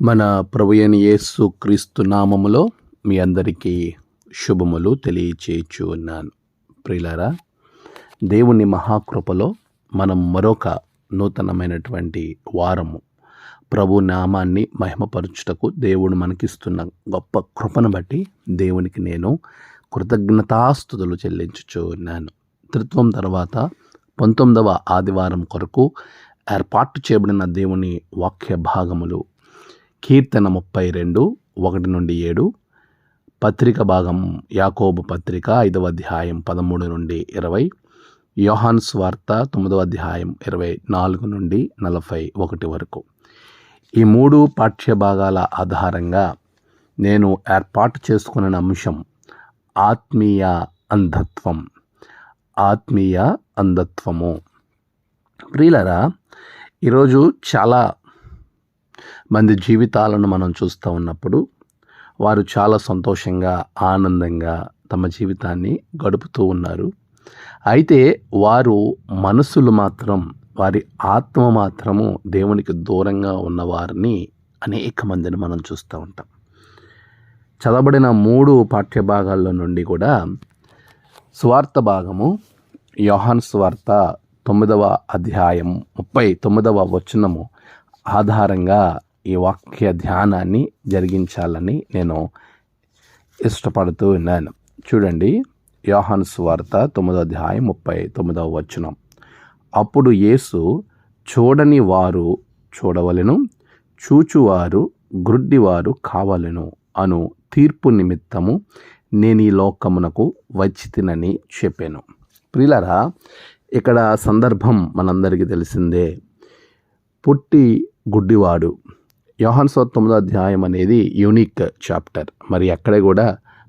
మన ప్రభుయని యేసు క్రీస్తు నామములో మీ అందరికీ శుభములు తెలియచేయచ్చు ఉన్నాను ప్రియులారా దేవుని మహాకృపలో మనం మరొక నూతనమైనటువంటి వారము ప్రభు నామాన్ని మహిమపరచుటకు దేవుడు మనకిస్తున్న గొప్ప కృపను బట్టి దేవునికి నేను కృతజ్ఞతాస్థుతులు చెల్లించుచు ఉన్నాను త్రిత్వం తర్వాత పంతొమ్మిదవ ఆదివారం కొరకు ఏర్పాటు చేయబడిన దేవుని వాక్య భాగములు కీర్తన ముప్పై రెండు ఒకటి నుండి ఏడు పత్రిక భాగం యాకోబు పత్రిక ఐదవ అధ్యాయం పదమూడు నుండి ఇరవై యోహాన్ స్వార్త తొమ్మిదవ అధ్యాయం ఇరవై నాలుగు నుండి నలభై ఒకటి వరకు. ఈ మూడు పాఠ్య భాగాల ఆధారంగా నేను ఏర్పాటు చేసుకున్న అంశం ఆత్మీయ అంధత్వం. ఆత్మీయ అంధత్వము. ప్రియులరా ఈరోజు చాలా మంది జీవితాలను మనం చూస్తూ ఉన్నప్పుడు వారు చాలా సంతోషంగా ఆనందంగా తమ జీవితాన్ని గడుపుతూ ఉన్నారు. అయితే వారు మనసులు మాత్రం వారి ఆత్మ మాత్రము దేవునికి దూరంగా ఉన్నవారిని అనేక మందిని మనం చూస్తూ ఉంటాం. చదవబడిన మూడు పాఠ్యభాగాల్లో నుండి కూడా స్వార్థ భాగము యోహాన్ స్వార్థ తొమ్మిదవ అధ్యాయం ముప్పై తొమ్మిదవ వచనము ఆధారంగా ఈ వాక్య ధ్యానాన్ని జరిగించాలని నేను ఇష్టపడుతూ ఉన్నాను. చూడండి యోహాన్ వార్త తొమ్మిదో అధ్యాయం ముప్పై తొమ్మిదవ వచనం. అప్పుడు యేసు చూడని వారు చూడవలెను చూచువారు గ్రుడ్డివారు కావలను అను తీర్పు నిమిత్తము నేను ఈ లోకమునకు వచ్చి తినని చెప్పాను. ప్రిలరా ఇక్కడ సందర్భం మనందరికీ తెలిసిందే. పుట్టి గుడ్డివాడు. యోహాన్ సో తొమ్మిదో అధ్యాయం అనేది యూనిక్ చాప్టర్. మరి ఎక్కడ కూడా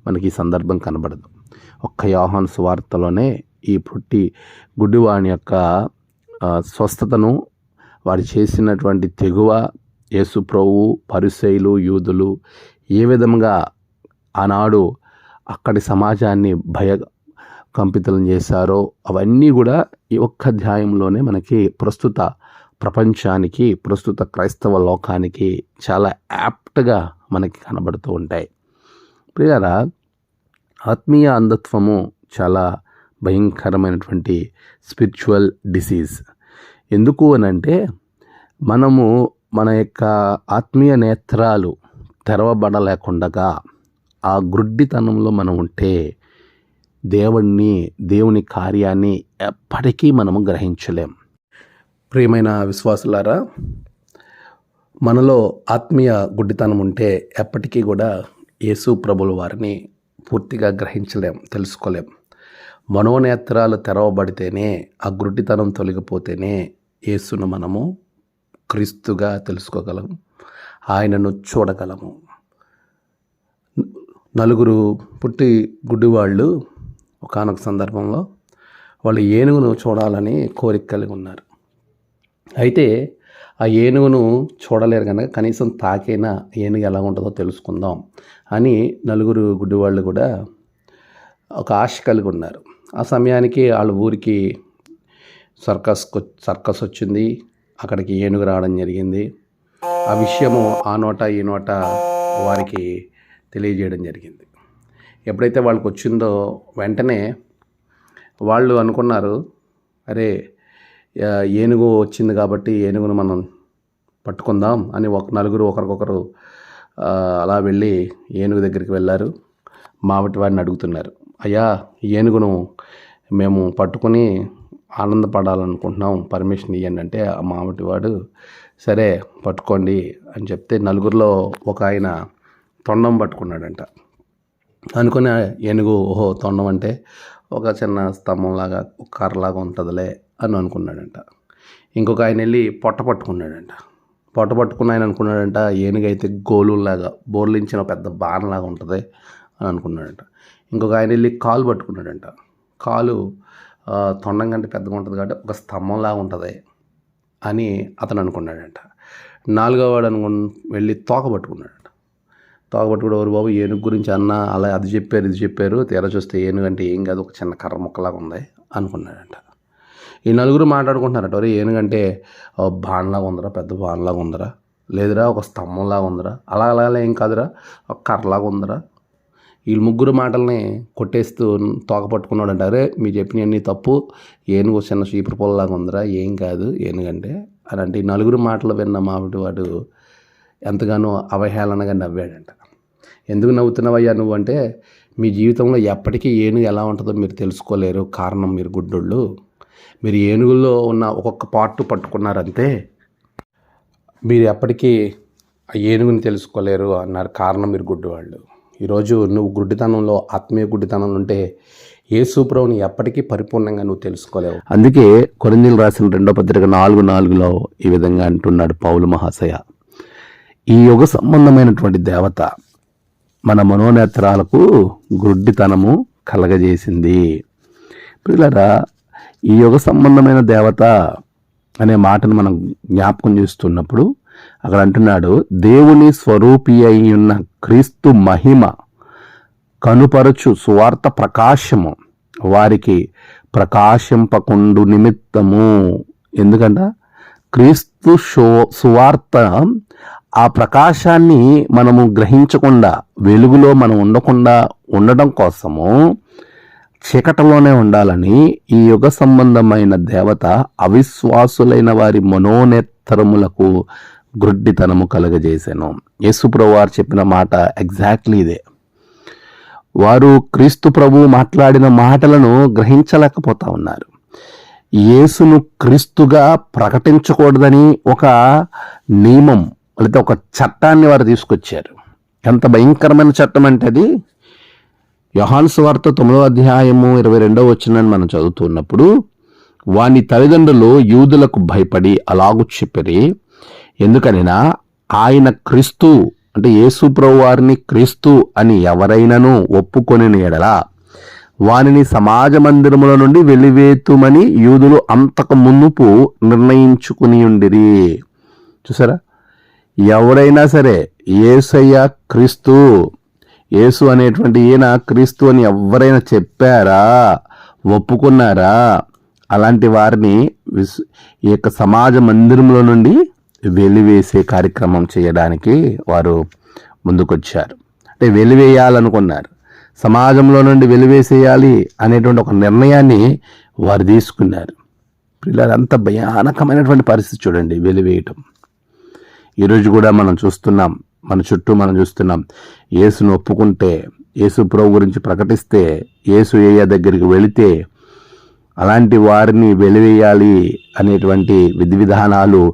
మనకి ఈ సందర్భం కనబడదు. ఒక్క యోహాన్ స్వార్తలోనే ఈ పుట్టి గుడ్డివాని యొక్క స్వస్థతను వారు చేసినటువంటి తెగువ యేసు ప్రభు పరిశైలు యూదులు ఏ విధంగా ఆనాడు అక్కడి సమాజాన్ని భయ కంపితలం చేశారో అవన్నీ కూడా ఈ ఒక్క అధ్యాయంలోనే మనకి ప్రస్తుత ప్రపంచానికి ప్రస్తుత క్రైస్తవ లోకానికి చాలా యాప్ట్గా మనకి కనబడుతూ ఉంటాయి. ప్రియారా ఆత్మీయ అంధత్వము చాలా భయంకరమైనటువంటి స్పిరిచువల్ డిసీజ్. ఎందుకు అని అంటే మనము మన యొక్క ఆత్మీయ నేత్రాలు తెరవబడలేకుండగా ఆ గ్రుడ్డితనంలో మనం ఉంటే దేవుణ్ణి దేవుని కార్యాన్ని ఎప్పటికీ మనము గ్రహించలేం. ప్రియమైన విశ్వాసులారా మనలో ఆత్మీయ గుడ్డితనం ఉంటే ఎప్పటికీ కూడా యేసు ప్రభుల వారిని పూర్తిగా గ్రహించలేం తెలుసుకోలేం. మనోనేత్రాలు తెరవబడితేనే ఆ గుడ్డితనం తొలగిపోతేనే యేసును మనము క్రీస్తుగా తెలుసుకోగలం ఆయనను చూడగలము. నలుగురు పుట్టి గుడ్డివాళ్ళు ఒకనొక సందర్భంలో వాళ్ళు ఏనుగును చూడాలని కోరిక కలిగి ఉన్నారు. అయితే ఆ ఏనుగును చూడలేరు కనుక కనీసం తాకైనా ఏనుగు ఎలా ఉంటుందో తెలుసుకుందాం అని నలుగురు గుడ్డివాళ్ళు కూడా ఒక ఆశ కలిగి ఉన్నారు. ఆ సమయానికి వాళ్ళ ఊరికి సర్కస్ సర్కస్ వచ్చింది. అక్కడికి ఏనుగు రావడం జరిగింది. ఆ విషయము ఆ నోట ఈ నోట వారికి తెలియజేయడం జరిగింది. ఎప్పుడైతే వాళ్ళకి వచ్చిందో వెంటనే వాళ్ళు అనుకున్నారు అరే ఏనుగు వచ్చింది కాబట్టి ఏనుగును మనం పట్టుకుందాం అని ఒక నలుగురు ఒకరికొకరు అలా వెళ్ళి ఏనుగు దగ్గరికి వెళ్ళారు. మావటి వాడిని అడుగుతున్నారు అయ్యా ఏనుగును మేము పట్టుకొని ఆనందపడాలనుకుంటున్నాం. పర్మిషన్ ఇవ్వండి అంటే ఆ మావటి వాడు సరే పట్టుకోండి. అని చెప్తే నలుగురిలో ఒక ఆయన తొండం పట్టుకున్నాడంట. అనుకుని ఏనుగు ఓహో తొండం అంటే ఒక చిన్న స్తంభంలాగా ఒక కర్రలాగా ఉంటుందిలే. అని అనుకున్నాడంట. ఇంకొక ఆయన వెళ్ళి పొట్ట పట్టుకున్నాడంట. పొట్ట పట్టుకున్న ఆయన అనుకున్నాడంట ఏనుగైతే గోలులాగా బోర్లించిన పెద్ద బాణలాగా ఉంటుంది అని అనుకున్నాడంట. ఇంకొక ఆయన వెళ్ళి కాలు పట్టుకున్నాడంట. కాలు తొండం కంటే పెద్దగా ఉంటుంది కాబట్టి ఒక స్తంభంలాగా ఉంటుంది అని అతను అనుకున్నాడంట. నాలుగో వాడు అనుకు వెళ్ళి తోక పట్టుకున్నాడంట. తోక పట్టుకుడు ఎవరు బాబు ఏనుగు గురించి అన్న అలా అది చెప్పారు ఇది చెప్పారు తీరా చూస్తే ఏనుగు అంటే ఏం కాదు ఒక చిన్న కర్ర ముక్కలాగా ఉంది అనుకున్నాడంట. ఈ నలుగురు మాట్లాడుకుంటున్నారట. ఒరే ఏనుగంటే బాణలాగా ఉందరా పెద్ద బాణలాగా ఉందరా. లేదురా ఒక స్తంభంలాగా ఉందిరా. అలా అలా ఏం కాదురా. ఒక కర్రలాగా ఉందిరా. వీళ్ళు ముగ్గురు మాటల్ని కొట్టేస్తూ తోక పట్టుకున్నాడు అంటే అరే మీరు చెప్పినవన్నీ తప్పు. ఏనుగు చిన్న చీపురు పొలలాగా ఉందిరా. ఏం కాదు ఏనుగంటే. అని అంటే ఈ నలుగురు మాటలు విన్న మామిడి వాడు ఎంతగానో అవహేళనగా నవ్వాడంట. ఎందుకు నవ్వుతున్నావయ్యా నువ్వు అంటే మీ జీవితంలో ఎప్పటికీ ఏనుగు ఎలా ఉంటుందో మీరు తెలుసుకోలేరు. కారణం మీరు గుడ్డోళ్ళు. మీరు ఏనుగుల్లో ఉన్న ఒక్కొక్క పార్ట్ పట్టుకున్నారంతే మీరు ఎప్పటికీ ఆ ఏనుగుని తెలుసుకోలేరు అన్నారు కారణం మీరు గుడ్డివాళ్ళు. ఈరోజు నువ్వు గుడ్డితనంలో ఆత్మీయ గుడ్డితనంలో ఉంటే యేసుప్రభుని ఎప్పటికీ పరిపూర్ణంగా నువ్వు తెలుసుకోలేవు. అందుకే కొరందీలు రాసిన రెండో పత్రిక నాలుగు నాలుగులో ఈ విధంగా అంటున్నాడు పౌలు మహాశయ. ఈ యుగ సంబంధమైనటువంటి దేవత మన మనోనేత్రాలకు గుడ్డితనము కలగజేసింది. పిల్లరా ఈ యుగ సంబంధమైన దేవత అనే మాటను మనం జ్ఞాపకం చేస్తున్నప్పుడు అక్కడ అంటున్నాడు దేవుని స్వరూపి అయి ఉన్న క్రీస్తు మహిమ కనుపరచు సువార్త ప్రకాశము. వారికి ప్రకాశింపకుండు నిమిత్తము. ఎందుకంట? క్రీస్తు షో సువార్త ఆ ప్రకాశాన్ని మనము గ్రహించకుండా వెలుగులో మనం ఉండకుండా ఉండడం కోసము చీకటలోనే ఉండాలని ఈ యుగ సంబంధమైన దేవత అవిశ్వాసులైన వారి మనోనేత్తరములకు గ్రుడ్డితనము కలుగజేశాను యేసుప్రభు ప్రభువారు చెప్పిన మాట ఎగ్జాక్ట్లీ ఇదే. వారు క్రీస్తు ప్రభు మాట్లాడిన మాటలను గ్రహించలేకపోతా ఉన్నారు. యేసును క్రీస్తుగా ప్రకటించకూడదని ఒక నియమం లేదా ఒక చట్టాన్ని వారు తీసుకొచ్చారు. ఎంత భయంకరమైన చట్టం అంటే అది? యోహాను సువార్త తొమ్మిదో అధ్యాయము ఇరవై రెండవ వచ్చిందని మనం చదువుతున్నప్పుడు వాని తల్లిదండ్రులు యూదులకు భయపడి అలాగు చెప్పిరి. ఎందుకనినా ఆయన క్రీస్తు అంటే యేసు ప్రభు వారిని క్రీస్తు అని ఎవరైనాను ఒప్పుకొని ఎడలా వానిని సమాజ మందిరముల నుండి వెలివేతుమని యూదులు అంతకు మునుపు నిర్ణయించుకుని ఉండిరి. చూసారా? ఎవరైనా సరే ఏసయ్య క్రీస్తు యేసు అనేటువంటి ఈయన క్రీస్తు అని ఎవరైనా చెప్పారా? ఒప్పుకున్నారా? అలాంటి వారిని విస్ ఈ యొక్క సమాజ మందిరంలో నుండి వెలివేసే కార్యక్రమం చేయడానికి వారు ముందుకొచ్చారు. అంటే వెలివేయాలనుకున్నారు. సమాజంలో నుండి వెలివేసేయాలి అనేటువంటి ఒక నిర్ణయాన్ని వారు తీసుకున్నారు. అంత భయానకమైనటువంటి పరిస్థితి చూడండి వెలివేయటం. ఈరోజు కూడా మనం చూస్తున్నాం మన చుట్టూ మనం చూస్తున్నాం. యేసును ఒప్పుకుంటే యేసు ప్రభు గురించి ప్రకటిస్తే యేసు ఏయ దగ్గరికి వెళితే అలాంటి వారిని వెలివేయాలి అనేటువంటి విధి విధానాలు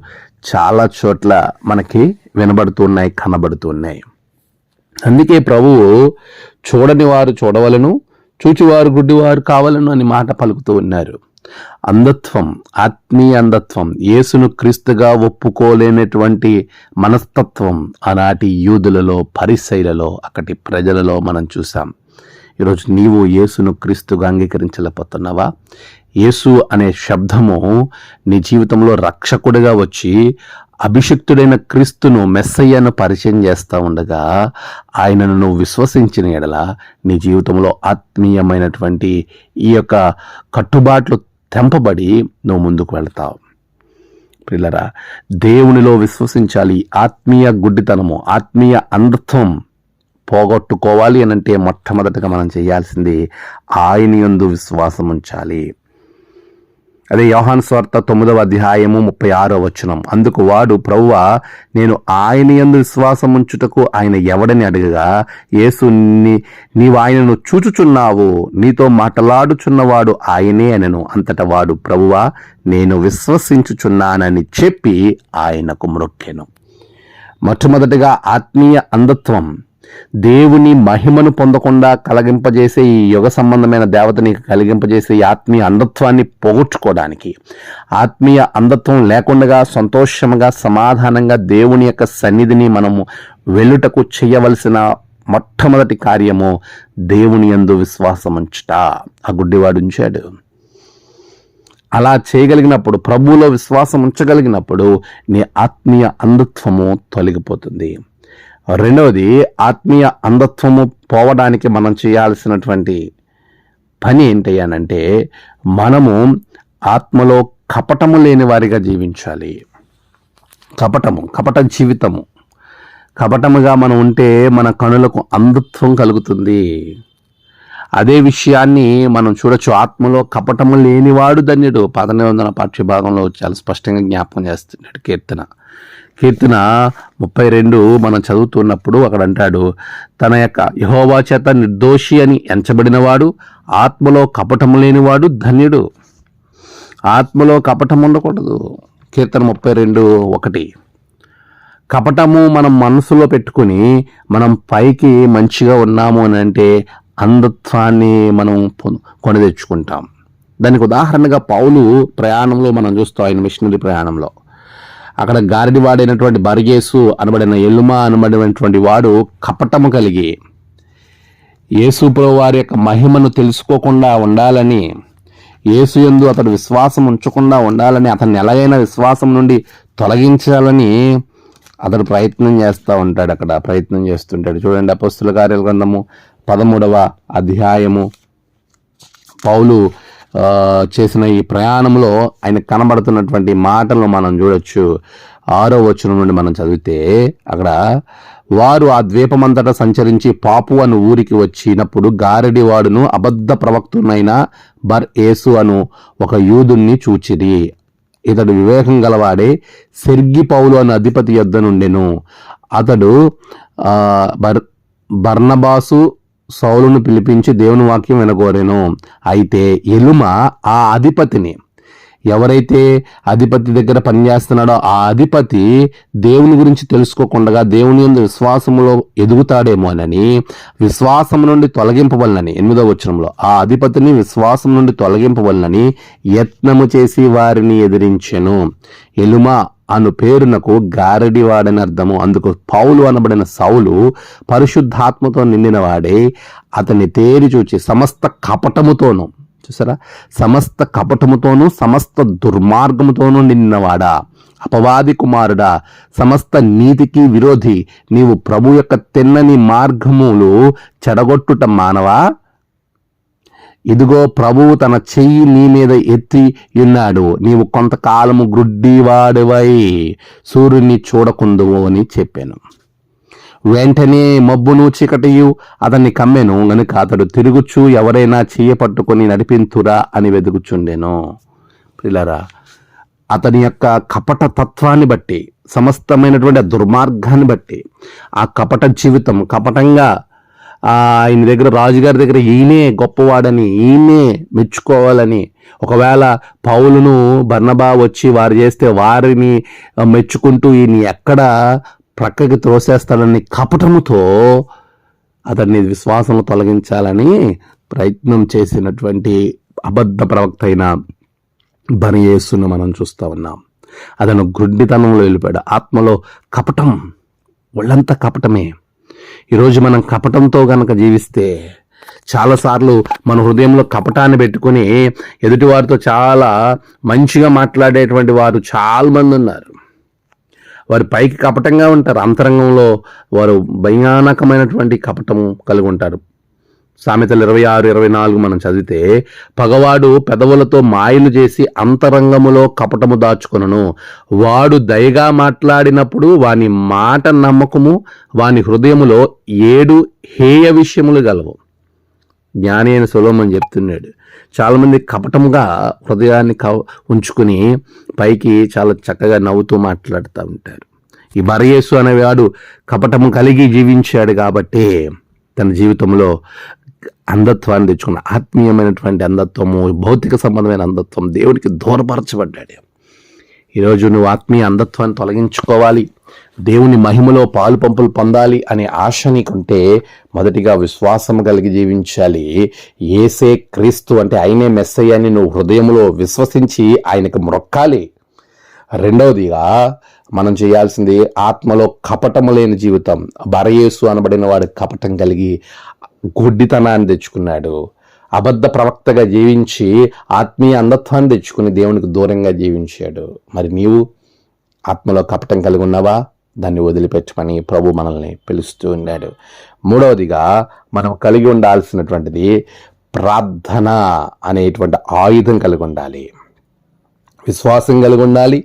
చాలా చోట్ల మనకి వినబడుతున్నాయి కనబడుతున్నాయి. అందుకే ప్రభువు చూడని వారు చూడవలను చూచివారు గుడ్డివారు కావాలను అని మాట పలుకుతూ ఉన్నారు. అంధత్వం ఆత్మీయ అంధత్వం యేసును క్రీస్తుగా ఒప్పుకోలేనటువంటి మనస్తత్వం ఆనాటి యూదులలో పరిశైలలో అక్కడి ప్రజలలో మనం చూసాం ఈరోజు నీవు యేసును క్రీస్తుగా అంగీకరించలేకపోతున్నావా? యేసు అనే శబ్దము నీ జీవితంలో రక్షకుడిగా వచ్చి అభిషక్తుడైన క్రీస్తును మెస్సయ్యను పరిచయం చేస్తూ ఉండగా ఆయనను నువ్వు విశ్వసించిన ఎడల నీ జీవితంలో ఆత్మీయమైనటువంటి ఈ యొక్క కట్టుబాట్లు తెంపబడి నువ్వు ముందుకు వెళ్తావు. పిల్లరా దేవునిలో విశ్వసించాలి ఆత్మీయ గుడ్డితనము ఆత్మీయ అంధత్వం పోగొట్టుకోవాలి అని అంటే మొట్టమొదటిగా మనం చేయాల్సింది ఆయన యందు విశ్వాసం ఉంచాలి అదే యోహాన్ స్వార్త తొమ్మిదవ అధ్యాయము ముప్పై ఆరో వచనం. అందుకు వాడు ప్రవ్వ నేను ఆయన యందు విశ్వాసం ఉంచుటకు ఆయన ఎవడని అడగగా యేసు నీ నీవు ఆయనను చూచుచున్నావు నీతో మాట్లాడుచున్నవాడు ఆయనే అనను. అంతట వాడు ప్రభువా నేను విశ్వసించుచున్నానని చెప్పి ఆయనకు మ్రొక్కెను. మొట్టమొదటిగా ఆత్మీయ అంధత్వం దేవుని మహిమను పొందకుండా కలగింపజేసే ఈ యుగ సంబంధమైన దేవతని కలిగింపజేసే ఈ ఆత్మీయ అంధత్వాన్ని పోగొట్టుకోవడానికి ఆత్మీయ అంధత్వం లేకుండా సంతోషంగా సమాధానంగా దేవుని యొక్క సన్నిధిని మనము వెళ్ళుటకు చేయవలసిన మొట్టమొదటి కార్యము దేవుని యందు విశ్వాసం ఉంచుట. ఆ గుడ్డివాడు ఉంచాడు. అలా చేయగలిగినప్పుడు ప్రభువులో విశ్వాసం ఉంచగలిగినప్పుడు నీ ఆత్మీయ అంధత్వము తొలగిపోతుంది. రెండవది ఆత్మీయ అంధత్వము పోవడానికి మనం చేయాల్సినటువంటి పని ఏంటి మనము ఆత్మలో కపటము లేని వారిగా జీవించాలి. కపటము కపట జీవితము. కపటముగా మనం ఉంటే మన కనులకు అంధత్వం కలుగుతుంది. అదే విషయాన్ని మనం చూడొచ్చు. ఆత్మలో కపటము లేనివాడు ధన్యుడు. పదనివందన పాఠ్య భాగంలో చాలా స్పష్టంగా జ్ఞాపకం చేస్తున్నాడు కీర్తన. కీర్తన ముప్పై రెండు మనం చదువుతున్నప్పుడు అక్కడ అంటాడు తన యొక్క యహోవా చేత నిర్దోషి అని ఎంచబడినవాడు ఆత్మలో కపటము లేనివాడు ధన్యుడు. ఆత్మలో కపటం ఉండకూడదు. కీర్తన ముప్పై రెండు ఒకటి. కపటము మనం మనసులో పెట్టుకుని మనం పైకి మంచిగా ఉన్నాము అని అంటే అంధత్వాన్ని మనం కొని తెచ్చుకుంటాం. దానికి ఉదాహరణగా పౌలు ప్రయాణంలో మనం చూస్తాం ఆయన మిషనరీ ప్రయాణంలో. అక్కడ గారిడి వాడైనటువంటి బరిగేసు అనబడిన ఎల్లుమ అనబడినటువంటి వాడు కపటము కలిగి యేసుప్రభు వారి యొక్క మహిమను తెలుసుకోకుండా ఉండాలని యేసు ఎందు అతడు విశ్వాసం ఉంచకుండా ఉండాలని అతన్ని ఎలాగైనా విశ్వాసం నుండి తొలగించాలని అతడు ప్రయత్నం చేస్తూ ఉంటాడు అక్కడ ప్రయత్నం చేస్తుంటాడు. చూడండి అపస్తుల కార్యాల గ్రంథము పదమూడవ అధ్యాయము. పౌలు చేసిన ఈ ప్రయాణంలో ఆయన కనబడుతున్నటువంటి మాటలను మనం చూడొచ్చు. ఆరో వచనం నుండి మనం చదివితే అక్కడ వారు ఆ ద్వీపమంతటా సంచరించి పాపు అను ఊరికి వచ్చినప్పుడు గారడి వాడును అబద్ధ ప్రవక్తునైన బర్ ఏసు అను ఒక యూదుణ్ణి చూచిరి. ఇతడు వివేకం గలవాడే సెర్గి పౌలు అను అధిపతి యొద్ద నుండెను అతడు బర్ బర్నబాసు సౌలును పిలిపించి దేవుని వాక్యం వినగోరేను. అయితే ఎలుమ ఆ అధిపతిని ఎవరైతే అధిపతి దగ్గర పనిచేస్తున్నాడో ఆ అధిపతి దేవుని గురించి తెలుసుకోకుండా దేవుని యందు విశ్వాసములో ఎదుగుతాడేమోనని విశ్వాసం నుండి తొలగింపవలనని ఎనిమిదో వచనంలో ఆ అధిపతిని విశ్వాసం నుండి తొలగింపవలనని యత్నము చేసి వారిని ఎదిరించెను. ఎలుమ అను పేరునకు గారడివాడని అర్థము. అందుకు పౌలు అనబడిన సౌలు పరిశుద్ధాత్మతో నిండినవాడే అతన్ని తేరి చూచి సమస్త కపటముతోనూ చూసారా? సమస్త కపటముతోనూ సమస్త దుర్మార్గముతోనూ నిన్నవాడా అపవాది కుమారుడా సమస్త నీతికి విరోధి. నీవు ప్రభు యొక్క తిన్నని మార్గములు చెడగొట్టుట మానవా? ఇదిగో ప్రభువు తన చెయ్యి నీ మీద ఎత్తి ఉన్నాడు. నీవు కొంతకాలము గ్రుడ్డివాడివై సూర్యుని చూడకుందువు అని చెప్పాను. వెంటనే మబ్బును చీకటియు అతన్ని కమ్మెను. గనుక అతడు తిరుగుచు ఎవరైనా చెయ్య పట్టుకొని నడిపింతురా అని వెతుకుచుండెను పిల్లరా అతని యొక్క కపట తత్వాన్ని బట్టి సమస్తమైనటువంటి దుర్మార్గాన్ని బట్టి ఆ కపట జీవితం కపటంగా ఆయన దగ్గర రాజుగారి దగ్గర ఈయనే గొప్పవాడని ఈయనే మెచ్చుకోవాలని. ఒకవేళ పౌలును బర్ణబా వచ్చి వారు చేస్తే వారిని మెచ్చుకుంటూ ఈయన ఎక్కడ ప్రక్కకి త్రోసేస్తాడని కపటముతో అతన్ని విశ్వాసంలో తొలగించాలని ప్రయత్నం చేసినటువంటి అబద్ధ ప్రవక్త అయిన బనియేసును మనం చూస్తూ ఉన్నాం. అతను గుడ్డితనంలో వెళ్ళిపోయాడు ఆత్మలో కపటం ఒళ్ళంతా కపటమే. ఈరోజు మనం కపటంతో గనక జీవిస్తే చాలాసార్లు మన హృదయంలో కపటాన్ని పెట్టుకొని ఎదుటివారితో చాలా మంచిగా మాట్లాడేటువంటి వారు చాలా మంది ఉన్నారు. వారు పైకి కపటంగా ఉంటారు. అంతరంగంలో వారు భయానకమైనటువంటి కపటం కలిగి ఉంటారు. సామెతలు ఇరవై ఆరు ఇరవై నాలుగు మనం చదివితే పగవాడు పెదవులతో మాయలు చేసి అంతరంగములో కపటము దాచుకొనను. వాడు దయగా మాట్లాడినప్పుడు వాని మాట నమ్మకము వాని హృదయములో ఏడు హేయ విషయములు గలవు. జ్ఞాని అయిన సులోమని చెప్తున్నాడు చాలామంది కపటముగా హృదయాన్ని క ఉంచుకుని పైకి చాలా చక్కగా నవ్వుతూ మాట్లాడుతూ ఉంటారు. ఈ బరయేసు అనేవాడు కపటము కలిగి జీవించాడు కాబట్టి తన జీవితంలో అంధత్వాన్ని తెచ్చుకున్న ఆత్మీయమైనటువంటి అంధత్వము భౌతిక సంబంధమైన అంధత్వం దేవునికి దూరపరచబడ్డాడు. ఈరోజు నువ్వు ఆత్మీయ అంధత్వాన్ని తొలగించుకోవాలి దేవుని మహిమలో పాలు పంపులు పొందాలి అనే ఆశ నీకుంటే మొదటిగా విశ్వాసం కలిగి జీవించాలి. ఏసే క్రీస్తు అంటే ఆయనే మెస్సయ్యాన్ని నువ్వు హృదయంలో విశ్వసించి ఆయనకు మొక్కాలి రెండవదిగా మనం చేయాల్సింది ఆత్మలో కపటము లేని జీవితం. బరయేసు అనబడిన వాడు కపటం కలిగి గుడ్డితనాన్ని తెచ్చుకున్నాడు. అబద్ధ ప్రవక్తగా జీవించి ఆత్మీయ అంధత్వాన్ని తెచ్చుకుని దేవునికి దూరంగా జీవించాడు. మరి నీవు ఆత్మలో కపటం కలిగి ఉన్నావా? దాన్ని వదిలిపెట్టమని ప్రభు మనల్ని పిలుస్తూ ఉన్నాడు. మూడవదిగా మనం కలిగి ఉండాల్సినటువంటిది ప్రార్థన అనేటువంటి ఆయుధం కలిగి ఉండాలి. విశ్వాసం కలిగి ఉండాలి.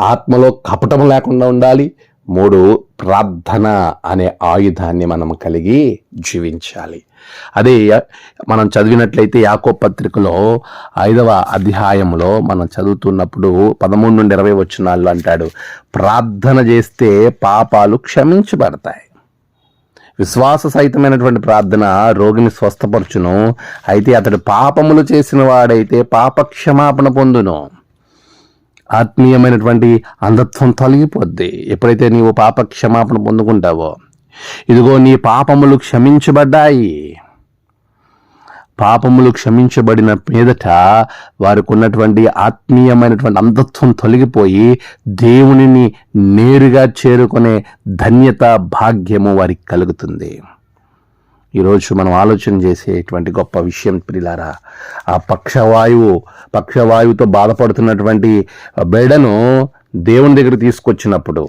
ఆత్మలో కపటం లేకుండా ఉండాలి. మూడు ప్రార్థన అనే ఆయుధాన్ని మనం కలిగి జీవించాలి. అదే మనం చదివినట్లయితే యాకో పత్రికలో ఐదవ అధ్యాయంలో మనం చదువుతున్నప్పుడు పదమూడు నుండి ఇరవై వచ్చినాళ్ళు అంటాడు ప్రార్థన చేస్తే పాపాలు క్షమించబడతాయి. విశ్వాస సహితమైనటువంటి ప్రార్థన రోగిని స్వస్థపరచును అయితే అతడు పాపములు చేసిన వాడైతే పాప క్షమాపణ పొందును. ఆత్మీయమైనటువంటి అంధత్వం తొలగిపోద్ది. ఎప్పుడైతే నీవు పాప క్షమాపణ పొందుకుంటావో ఇదిగో నీ పాపములు క్షమించబడ్డాయి. పాపములు క్షమించబడిన మీదట వారికి ఉన్నటువంటి ఆత్మీయమైనటువంటి అంధత్వం తొలగిపోయి దేవునిని నేరుగా చేరుకునే ధన్యత భాగ్యము వారికి కలుగుతుంది. ఈరోజు మనం ఆలోచన చేసేటువంటి గొప్ప విషయం ప్రిలారా ఆ పక్షవాయువు పక్షవాయువుతో బాధపడుతున్నటువంటి బిడ్డను దేవుని దగ్గర తీసుకొచ్చినప్పుడు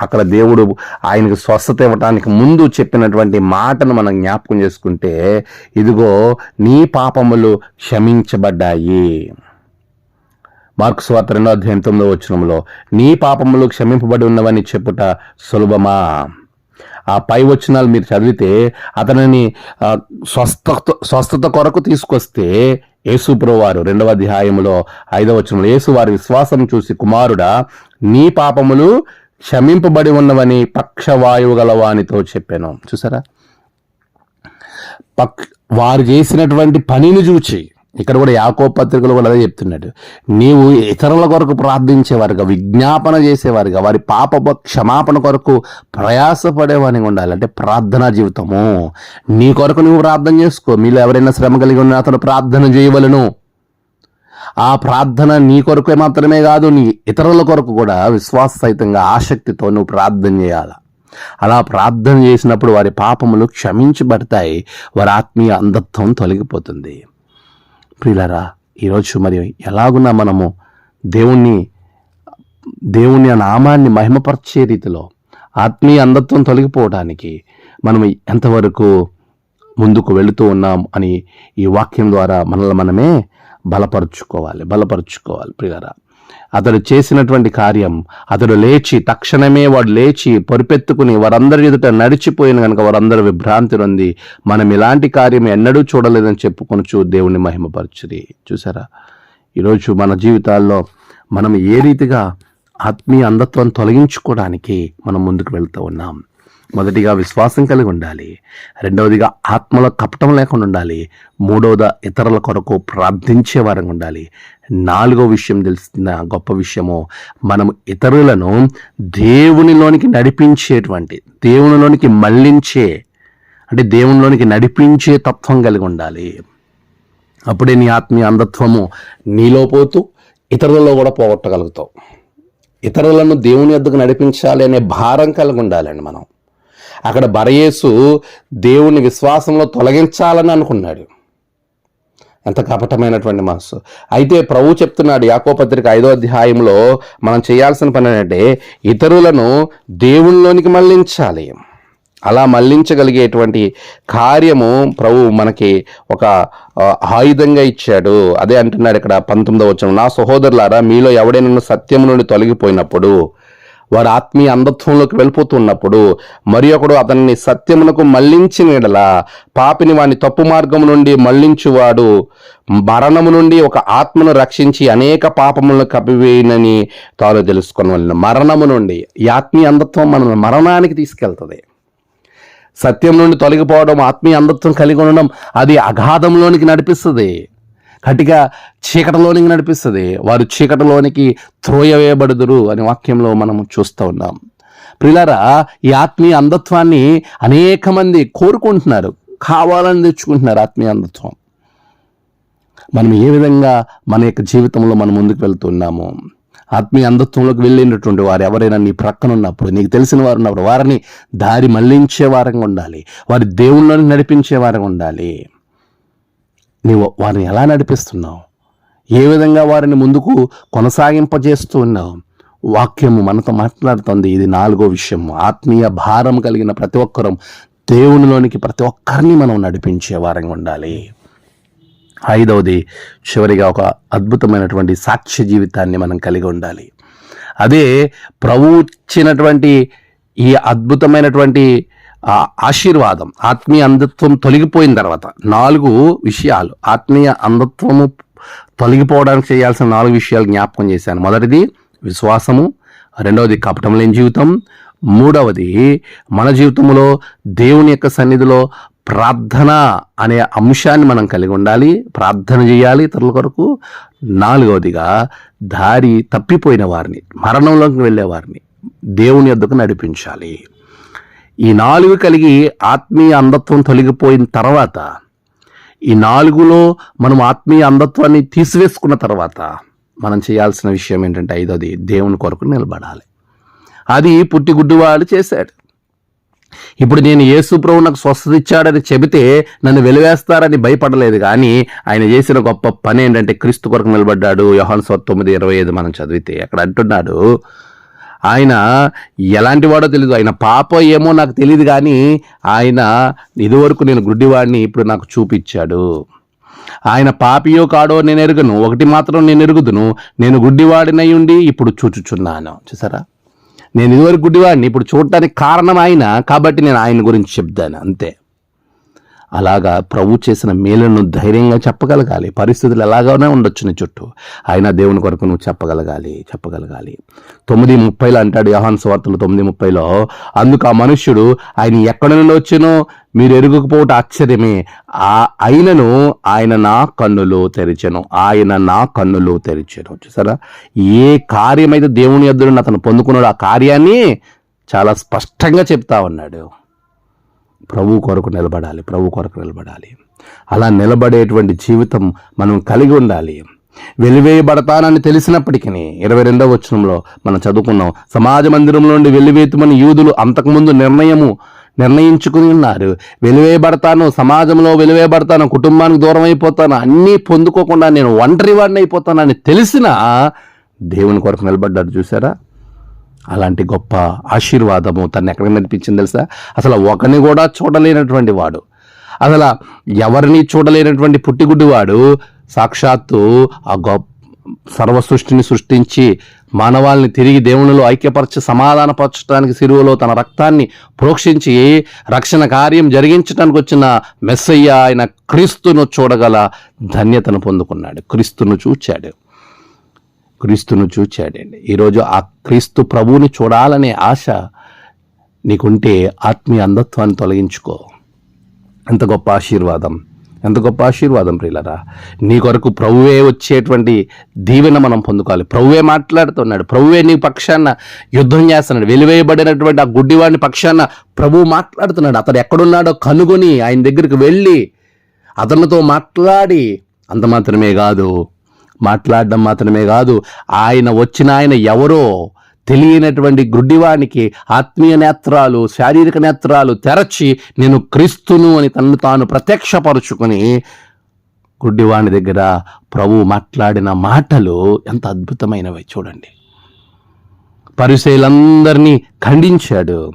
అక్కడ దేవుడు ఆయనకు స్వస్థత ఇవ్వటానికి ముందు చెప్పినటువంటి మాటను మనం జ్ఞాపకం చేసుకుంటే ఇదిగో నీ పాపములు క్షమించబడ్డాయి. మార్క్ స్వార్త రెండో అధ్యాయం తొమ్మిదో వచ్చినంలో నీ పాపములు క్షమింపబడి ఉన్నవని చెప్పుట సులభమా? ఆ పై వచనాలు మీరు చదివితే అతనిని స్వస్థ స్వస్థత స్వస్థత కొరకు తీసుకొస్తే యేసుప్రభు వారు రెండవ అధ్యాయంలో ఐదవ వచనంలో యేసు వారి విశ్వాసం చూసి కుమారుడా నీ పాపములు క్షమింపబడి ఉన్నవని పక్షవాయువు గలవానితో చెప్పాను. చూసారా? పక్ వారు చేసినటువంటి పనిని చూచి ఇక్కడ కూడా యాకో పత్రికలు కూడా అదే చెప్తున్నాడు. నీవు ఇతరుల కొరకు ప్రార్థించేవారుగా విజ్ఞాపన చేసేవారుగా వారి పాప క్షమాపణ కొరకు ప్రయాసపడేవాడిని ఉండాలి. అంటే ప్రార్థనా జీవితము. నీ కొరకు నువ్వు ప్రార్థన చేసుకో. మీలో ఎవరైనా శ్రమ కలిగి ఉన్న అతను ప్రార్థన చేయవలను. ఆ ప్రార్థన నీ కొరకే మాత్రమే కాదు నీ ఇతరుల కొరకు కూడా విశ్వాస సహితంగా ఆసక్తితో నువ్వు ప్రార్థన చేయాలి. అలా ప్రార్థన చేసినప్పుడు వారి పాపములు క్షమించబడతాయి. వారి ఆత్మీయ అంధత్వం తొలగిపోతుంది. ప్రియులరా ఈరోజు మరి ఎలాగున్నా మనము దేవుణ్ణి దేవుని ఆ నామాన్ని మహిమపరిచే రీతిలో ఆత్మీయ అంధత్వం తొలగిపోవడానికి మనం ఎంతవరకు ముందుకు వెళుతూ ఉన్నాం అని ఈ వాక్యం ద్వారా మనల్ని మనమే బలపరుచుకోవాలి బలపరుచుకోవాలి ప్రియరా అతడు చేసినటువంటి కార్యం. అతడు లేచి తక్షణమే వాడు లేచి పొరిపెత్తుకుని వారందరి ఎదుట నడిచిపోయిన కనుక వారందరూ విభ్రాంతి నొంది మనం ఇలాంటి కార్యం ఎన్నడూ చూడలేదని చెప్పుకొనుచు దేవుణ్ణి మహిమపరచుది చూసారా? ఈరోజు మన జీవితాల్లో మనం ఏ రీతిగా ఆత్మీయ అంధత్వం తొలగించుకోవడానికి మనం ముందుకు వెళ్తూ ఉన్నాం. మొదటిగా విశ్వాసం కలిగి ఉండాలి. రెండవదిగా ఆత్మలో కపటం లేకుండా ఉండాలి. మూడవద ఇతరుల కొరకు ప్రార్థించే వారంగా ఉండాలి. నాలుగో విషయం తెలుస్తున్న గొప్ప విషయము మనం ఇతరులను దేవునిలోనికి నడిపించేటువంటి దేవునిలోనికి మళ్ళించే అంటే దేవునిలోనికి నడిపించే తత్వం కలిగి ఉండాలి. అప్పుడే నీ ఆత్మీయ అంధత్వము నీలో పోతూ ఇతరులలో కూడా పోగొట్టగలుగుతావు. ఇతరులను దేవుని ఎద్దుకు నడిపించాలి అనే భారం కలిగి ఉండాలండి మనం. అక్కడ బరయేసు దేవుని విశ్వాసంలో తొలగించాలని అనుకున్నాడు. ఎంత కపటమైనటువంటి మనసు. అయితే ప్రభు చెప్తున్నాడు యాకోపత్రిక ఐదో అధ్యాయంలో మనం చేయాల్సిన పని ఏంటంటే ఇతరులను దేవునిలోనికి మళ్ళించాలి అలా మళ్ళించగలిగేటువంటి కార్యము ప్రభు మనకి ఒక ఆయుధంగా ఇచ్చాడు. అదే అంటున్నాడు ఇక్కడ పంతొమ్మిదో వచ్చిన నా సహోదరులారా మీలో ఎవడైనా సత్యం నుండి తొలగిపోయినప్పుడు వారు ఆత్మీయ అంధత్వంలోకి వెళ్ళిపోతున్నప్పుడు మరి ఒకడు అతన్ని సత్యమునకు మళ్ళించిన ఎడల పాపిని వాని తప్పు మార్గం నుండి మళ్ళించువాడు మరణము నుండి ఒక ఆత్మను రక్షించి అనేక పాపములను కప్పివేయనని తాను తెలుసుకున్న మరణము నుండి ఈ ఆత్మీయ అంధత్వం మనల్ని మరణానికి తీసుకెళ్తుంది. సత్యం నుండి తొలగిపోవడం ఆత్మీయ అంధత్వం కలిగి ఉండడం అది అగాధంలోనికి నడిపిస్తుంది. కటిక చీకటిలోనికి నడిపిస్తుంది. వారు చీకటిలోనికి త్రోయవేయబడుదురు అనే వాక్యంలో మనం చూస్తూ ఉన్నాం. ప్రిలారా ఈ ఆత్మీయ అంధత్వాన్ని అనేక మంది కోరుకుంటున్నారు. కావాలని తెచ్చుకుంటున్నారు ఆత్మీయ అంధత్వం. మనం ఏ విధంగా మన యొక్క జీవితంలో మనం ముందుకు వెళ్తున్నాము ఆత్మీయ అంధత్వంలోకి వెళ్ళినటువంటి వారు ఎవరైనా నీ ప్రక్కన ఉన్నప్పుడు నీకు తెలిసిన వారు ఉన్నప్పుడు వారిని దారి మళ్ళించే వారంగా ఉండాలి. వారి దేవుళ్ళని నడిపించే వారంగా ఉండాలి. నీవు వారిని ఎలా నడిపిస్తున్నావు? ఏ విధంగా వారిని ముందుకు కొనసాగింపజేస్తూ ఉన్నావు? వాక్యము మనతో మాట్లాడుతుంది. ఇది నాలుగో విషయం ఆత్మీయ భారం కలిగిన ప్రతి ఒక్కరం దేవునిలోనికి ప్రతి ఒక్కరిని మనం నడిపించే వారంగా ఉండాలి. ఐదవది చివరిగా ఒక అద్భుతమైనటువంటి సాక్ష్య జీవితాన్ని మనం కలిగి ఉండాలి. అదే ప్రభు ఇచ్చినటువంటి ఈ అద్భుతమైనటువంటి ఆశీర్వాదం ఆత్మీయ అంధత్వం తొలగిపోయిన తర్వాత నాలుగు విషయాలు ఆత్మీయ అంధత్వము తొలగిపోవడానికి చేయాల్సిన నాలుగు విషయాలు జ్ఞాపకం చేశాను. మొదటిది విశ్వాసము. రెండవది కపటం లేని జీవితం. మూడవది మన జీవితంలో దేవుని యొక్క సన్నిధిలో ప్రార్థన అనే అంశాన్ని మనం కలిగి ఉండాలి. ప్రార్థన చేయాలి ఇతరుల కొరకు. నాలుగవదిగా దారి తప్పిపోయిన వారిని మరణంలోకి వెళ్ళే వారిని దేవుని యొద్దకు నడిపించాలి. ఈ నాలుగు కలిగి ఆత్మీయ అంధత్వం తొలగిపోయిన తర్వాత ఈ నాలుగులో మనం ఆత్మీయ అంధత్వాన్ని తీసివేసుకున్న తర్వాత మనం చేయాల్సిన విషయం ఏంటంటే ఐదోది దేవుని కొరకు నిలబడాలి. అది పుట్టిగుడ్డువాడు చేశాడు. ఇప్పుడు నేను యేసుప్రభు నాకు స్వస్థత ఇచ్చాడని చెబితే నన్ను వెలివేస్తారని భయపడలేదు కానీ ఆయన చేసిన గొప్ప పని ఏంటంటే క్రీస్తు కొరకు నిలబడ్డాడు. యోహాన్ స్వ తొమ్మిది ఇరవై ఐదు మనం చదివితే అక్కడ అంటున్నాడు ఆయన ఎలాంటి వాడో తెలియదు ఆయన పాప ఏమో నాకు తెలియదు కానీ ఆయన ఇదివరకు నేను గుడ్డివాడిని ఇప్పుడు నాకు చూపించాడు. ఆయన పాపియో కాడో నేను ఎరుగను ఒకటి మాత్రం నేను ఎరుగుదును. నేను గుడ్డివాడినై ఉండి ఇప్పుడు చూచుచున్నాను. చూసారా? నేను ఇదివరకు గుడ్డివాడిని ఇప్పుడు చూడటానికి కారణం ఆయన కాబట్టి నేను ఆయన గురించి చెప్తాను. అంతే. అలాగా ప్రభు చేసిన మేలను ధైర్యంగా చెప్పగలగాలి. పరిస్థితులు ఎలాగానే ఉండొచ్చు నీ చుట్టూ. అయినా దేవుని కొరకు నువ్వు చెప్పగలగాలి చెప్పగలగాలి. తొమ్మిది ముప్పైలో అంటాడు యోహాన్ సువార్తలు తొమ్మిది ముప్పైలో అందుకు ఆ మనుష్యుడు ఆయన ఎక్కడి నుండి వచ్చినో? మీరు ఎరుగుకపోవటం ఆశ్చర్యమే. ఆ ఆయనను ఆయన నా కన్నులు తెరిచెను. ఆయన నా కన్నులు తెరిచెను. చూసారా? ఏ కార్యమైతే దేవుని ఎదురు అతను పొందుకున్నాడు ఆ కార్యాన్ని చాలా స్పష్టంగా చెప్తా ఉన్నాడు. ప్రభు కొరకు నిలబడాలి ప్రభు కొరకు నిలబడాలి. అలా నిలబడేటువంటి జీవితం మనం కలిగి ఉండాలి. వెలివేయబడతానని తెలిసినప్పటికీ ఇరవై రెండవ వచనంలో మనం చదువుకున్నాం. సమాజ మందిరంలో నుండి వెలివేతుమని యూదులు అంతకుముందు నిర్ణయము నిర్ణయించుకుని ఉన్నారు. వెలివేయబడతాను సమాజంలో వెలివేయబడతాను కుటుంబానికి దూరం అయిపోతాను అన్నీ పొందుకోకుండా నేను ఒంటరి వాడిని అయిపోతానని తెలిసిన దేవుని కొరకు నిలబడ్డాడు చూసారా అలాంటి గొప్ప ఆశీర్వాదము తను ఎక్కడ కనిపించింది తెలుసా? అసలు ఒకరిని కూడా చూడలేనటువంటి వాడు. అసలు ఎవరిని చూడలేనటువంటి పుట్టిగుడ్డివాడు సాక్షాత్తు ఆ గొప్ప సర్వ సృష్టిని సృష్టించి మానవాళ్ళని తిరిగి దేవునిలో ఐక్యపరచి సమాధానపరచడానికి సిరువులో తన రక్తాన్ని ప్రోక్షించి రక్షణ కార్యం జరిగించడానికి వచ్చిన మెస్సయ్య ఆయన క్రీస్తును చూడగల ధన్యతను పొందుకున్నాడు. క్రీస్తును చూచాడు. క్రీస్తును చూచాడండి. ఈరోజు ఆ క్రీస్తు ప్రభువుని చూడాలనే ఆశ నీకుంటే ఆత్మీయ అంధత్వాన్ని తొలగించుకో. ఎంత గొప్ప ఆశీర్వాదం. ఎంత గొప్ప ఆశీర్వాదం ప్రియులరా. నీ కొరకు ప్రభువే వచ్చేటువంటి దీవెన మనం పొందుకోవాలి. ప్రభువే మాట్లాడుతున్నాడు. ప్రభువే నీ పక్షాన యుద్ధం చేస్తున్నాడు. వెలివేయబడినటువంటి ఆ గుడ్డివాడిని పక్షాన ప్రభువు మాట్లాడుతున్నాడు. అతడు ఎక్కడున్నాడో కనుగొని ఆయన దగ్గరికి వెళ్ళి అతనితో మాట్లాడి అంత మాత్రమే కాదు మాట్లాడడం మాత్రమే కాదు ఆయన వచ్చిన ఆయన ఎవరో తెలియనటువంటి గుడ్డివానికి ఆత్మీయ నేత్రాలు శారీరక నేత్రాలు తెరచి నేను క్రీస్తును అని తనను తాను ప్రత్యక్షపరుచుకొని గుడ్డివాణి దగ్గర ప్రభు మాట్లాడిన మాటలు ఎంత అద్భుతమైనవి చూడండి. పరిశైలందరినీ ఖండించాడు.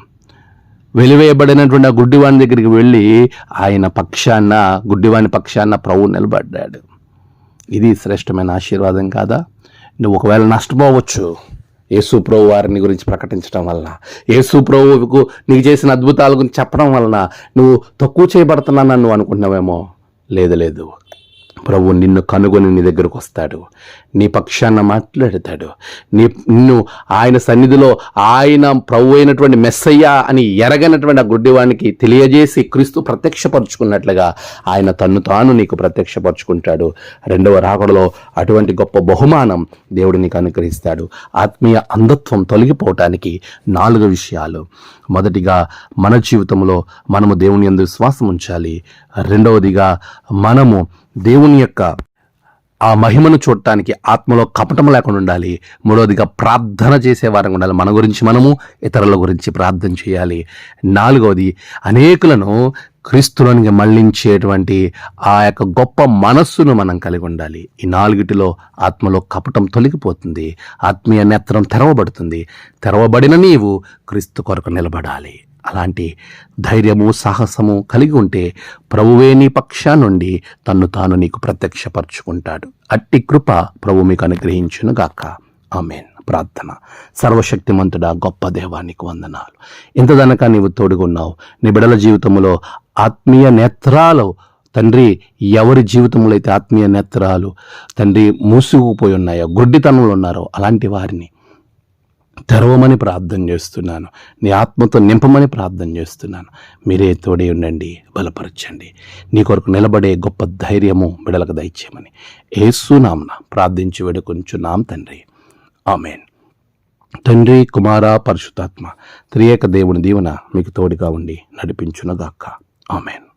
వెలివేయబడినటువంటి ఆ గుడ్డివాణి దగ్గరికి వెళ్ళి ఆయన పక్షాన గుడ్డివాణి పక్షాన ప్రభు నిలబడ్డాడు. ఇది శ్రేష్టమైన ఆశీర్వాదం కాదా? నువ్వు ఒకవేళ నష్టపోవచ్చు యేసుప్రభు వారిని గురించి ప్రకటించడం వలన యేసుప్రభుకు నీకు చేసిన అద్భుతాల గురించి చెప్పడం వలన నువ్వు తక్కువ చేయబడుతున్నానని నువ్వు అనుకున్నావేమో లేదు లేదు. ప్రభు నిన్ను కనుగొని నీ దగ్గరకు వస్తాడు. నీ పక్షాన మాట్లాడతాడు. నీ నిన్ను ఆయన సన్నిధిలో ఆయన ప్రభు అయినటువంటి మెస్సయ్య అని ఎరగనటువంటి ఆ గుడ్డివానికి తెలియజేసి క్రీస్తు ప్రత్యక్షపరుచుకున్నట్లుగా ఆయన తన్ను తాను నీకు ప్రత్యక్షపరుచుకుంటాడు. రెండవ రాకడలో అటువంటి గొప్ప బహుమానం దేవుడు నీకు అనుగ్రహిస్తాడు. ఆత్మీయ అంధత్వం తొలగిపోవటానికి నాలుగు విషయాలు. మొదటిగా మన జీవితంలో మనము దేవుని ఎందు విశ్వాసం ఉంచాలి. రెండవదిగా మనము దేవుని యొక్క ఆ మహిమను చూడటానికి ఆత్మలో కపటం లేకుండా ఉండాలి. మూడవదిగా ప్రార్థన చేసేవారంగా ఉండాలి. మన గురించి మనము ఇతరుల గురించి ప్రార్థన చేయాలి. నాలుగవది అనేకులను క్రీస్తులోనికి మళ్ళించేటువంటి ఆ యొక్క గొప్ప మనస్సును మనం కలిగి ఉండాలి. ఈ నాలుగిటిలో ఆత్మలో కపటం తొలగిపోతుంది. ఆత్మీయ నేత్రం తెరవబడుతుంది. తెరవబడిన నీవు క్రీస్తు కొరకు నిలబడాలి. అలాంటి ధైర్యము సాహసము కలిగి ఉంటే ప్రభువే నీ పక్షా నుండి తన్ను తాను నీకు ప్రత్యక్షపరచుకుంటాడు. అట్టి కృప ప్రభు మీకు అనుగ్రహించునుగాక ఆమెన్. ప్రార్థన. సర్వశక్తిమంతుడా గొప్ప దేవానికి వందనాలు. ఇంతదనక నీవు తోడుగున్నావు. నీ బిడల జీవితంలో ఆత్మీయ నేత్రాలు. తండ్రి ఎవరి జీవితంలో అయితే ఆత్మీయ నేత్రాలు తండ్రి మూసుకుపోయి ఉన్నాయో గుడ్డితనంలో ఉన్నారో అలాంటి వారిని తెరవమని ప్రార్థన చేస్తున్నాను. నీ ఆత్మతో నింపమని ప్రార్థన చేస్తున్నాను. మీరే తోడే ఉండండి బలపరచండి. నీ కొరకు నిలబడే గొప్ప ధైర్యము బిడలకు దయచేయమని. ఏసునామ్న ప్రార్థించి వేడుకొంచున్నాం తండ్రి. ఆమెన్. తండ్రి కుమార పరిశుతాత్మ త్రియేక దేవుని దీవెన మీకు తోడుగా ఉండి నడిపించునగాక. ఆమెన్.